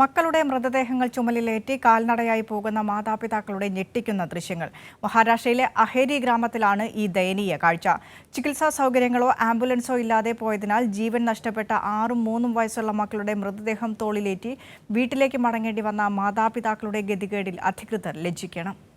മക്കളുടെ മൃതദേഹങ്ങൾ ചുമലിലേറ്റി കാൽനടയായി പോകുന്ന മാതാപിതാക്കളുടെ ഞെട്ടിക്കുന്ന ദൃശ്യങ്ങൾ. മഹാരാഷ്ട്രയിലെ അഹേരി ഗ്രാമത്തിലാണ് ഈ ദയനീയ കാഴ്ച. ചികിത്സാ സൗകര്യങ്ങളോ ആംബുലൻസോ ഇല്ലാതെ പോയതിനാൽ ജീവൻ നഷ്ടപ്പെട്ട ആറും മൂന്നും വയസ്സുള്ള മക്കളുടെ മൃതദേഹം തോളിലേറ്റി വീട്ടിലേക്ക് മടങ്ങേണ്ടി വന്ന മാതാപിതാക്കളുടെ ഗതികേടിൽ അധികൃതർ ലജ്ജിക്കണം.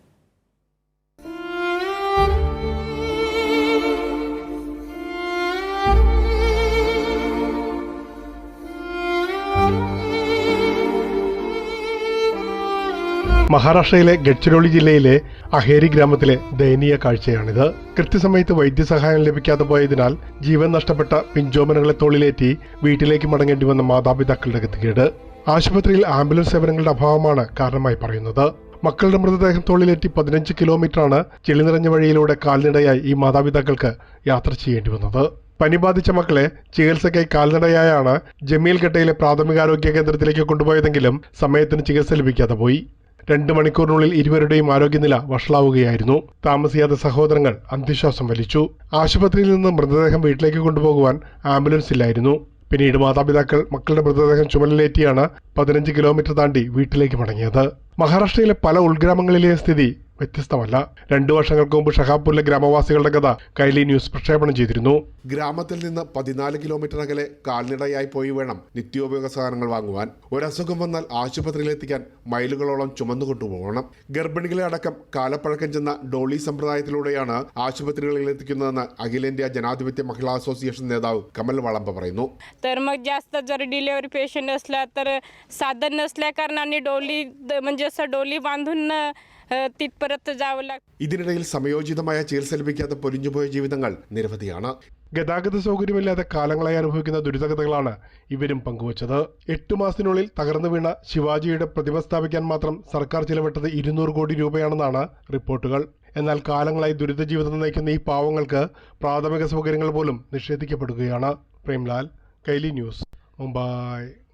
മഹാരാഷ്ട്രയിലെ ഗഡ്ചിരോളി ജില്ലയിലെ അഹേരി ഗ്രാമത്തിലെ ദയനീയ കാഴ്ചയാണിത്. കൃത്യസമയത്ത് വൈദ്യസഹായം ലഭിക്കാതെ പോയതിനാൽ ജീവൻ നഷ്ടപ്പെട്ട പിഞ്ചോമനകളെ തോളിലേറ്റി വീട്ടിലേക്ക് മടങ്ങേണ്ടി വന്ന മാതാപിതാക്കളുടെ ഗതികേട്. ആശുപത്രിയിൽ ആംബുലൻസ് സേവനങ്ങളുടെ അഭാവമാണ് കാരണമായി പറയുന്നത്. മക്കളുടെ മൃതദേഹം തോളിലേറ്റി പതിനഞ്ച് കിലോമീറ്ററാണ് ചെളി നിറഞ്ഞ വഴിയിലൂടെ കാൽനടയായി ഈ മാതാപിതാക്കൾക്ക് യാത്ര ചെയ്യേണ്ടി വന്നത്. പനി ബാധിച്ച മക്കളെ ചികിത്സയ്ക്കായി കാൽനടയായാണ് ജമീൽഘട്ടയിലെ പ്രാഥമികാരോഗ്യ കേന്ദ്രത്തിലേക്ക് കൊണ്ടുപോയതെങ്കിലും സമയത്തിന് ചികിത്സ ലഭിക്കാതെ പോയി. രണ്ട് മണിക്കൂറിനുള്ളിൽ ഇരുവരുടെയും ആരോഗ്യനില വഷളാവുകയായിരുന്നു. താമസിയാതെ സഹോദരങ്ങൾ അന്ത്യശ്വാസം വലിച്ചു. ആശുപത്രിയിൽ നിന്ന് മൃതദേഹം വീട്ടിലേക്ക് കൊണ്ടുപോകുവാൻ ആംബുലൻസ് ഇല്ലായിരുന്നു. പിന്നീട് മാതാപിതാക്കൾ മക്കളുടെ മൃതദേഹം ചുമലിലേറ്റിയാണ് പതിനഞ്ച് കിലോമീറ്റർ താണ്ടി വീട്ടിലേക്ക് മടങ്ങിയത്. മഹാരാഷ്ട്രയിലെ പല ഉൾഗ്രാമങ്ങളിലെയും സ്ഥിതി വ്യത്യസ്തമല്ല രണ്ടു വർഷങ്ങൾക്ക് മുമ്പ് ഷഹാപൂരിലെ ഗ്രാമവാസികളുടെ കഥ കൈലി ന്യൂസ് പ്രക്ഷേപണം ചെയ്തിരുന്നു ഗ്രാമത്തിൽ നിന്ന് പതിനാല് കിലോമീറ്റർ അകലെ കാൽനടയായി പോയി വേണം നിത്യോപയോഗ സാധനങ്ങൾ വാങ്ങുവാൻ ഒരസുഖം വന്നാൽ ആശുപത്രിയിലെത്തിക്കാൻ മൈലുകളോളം ചുമന്നു കൊണ്ടുപോകണം ഗർഭിണികളെ അടക്കം കാലപ്പഴക്കം ചെന്ന ഡോളി സമ്പ്രദായത്തിലൂടെയാണ് ആശുപത്രികളിൽ എത്തിക്കുന്നതെന്ന് അഖിലേന്ത്യാ ജനാധിപത്യ മഹിളാ അസോസിയേഷൻ നേതാവ് കമൽ വളമ്പ പറയുന്നു तर मग जास्त जर डिलेवरी पेशंट असला तर साधन नसल्या कारणाने डोली द- म्हणजे असं डोली बांधून തിപ്പുറത്ത് ജാവില്ല ഇതിനിടയിൽ സമയോചിതമായ ചികിത്സ ലഭിക്കാതെ പൊലിഞ്ഞുപോയ ജീവിതങ്ങൾ നിരവധിയാണ്. ഗതാഗത സൗകര്യമില്ലാതെ കാലങ്ങളായി അനുഭവിക്കുന്ന ദുരിതകഥകളാണ് ഇവരും പങ്കുവച്ചത്. എട്ടു മാസത്തിനുള്ളിൽ തകർന്നു വീണ ശിവാജിയുടെ പ്രതിമ സ്ഥാപിക്കാൻ മാത്രം സർക്കാർ ചിലവിട്ടത് ഇരുന്നൂറ് കോടി രൂപയാണെന്നാണ് റിപ്പോർട്ടുകൾ. എന്നാൽ കാലങ്ങളായി ദുരിത ജീവിതം നയിക്കുന്ന ഈ പാവങ്ങൾക്ക് പ്രാഥമിക സൗകര്യങ്ങൾ പോലും നിഷേധിക്കപ്പെടുകയാണ്. പ്രേംലാൽ കൈലി ന്യൂസ് മുംബൈ.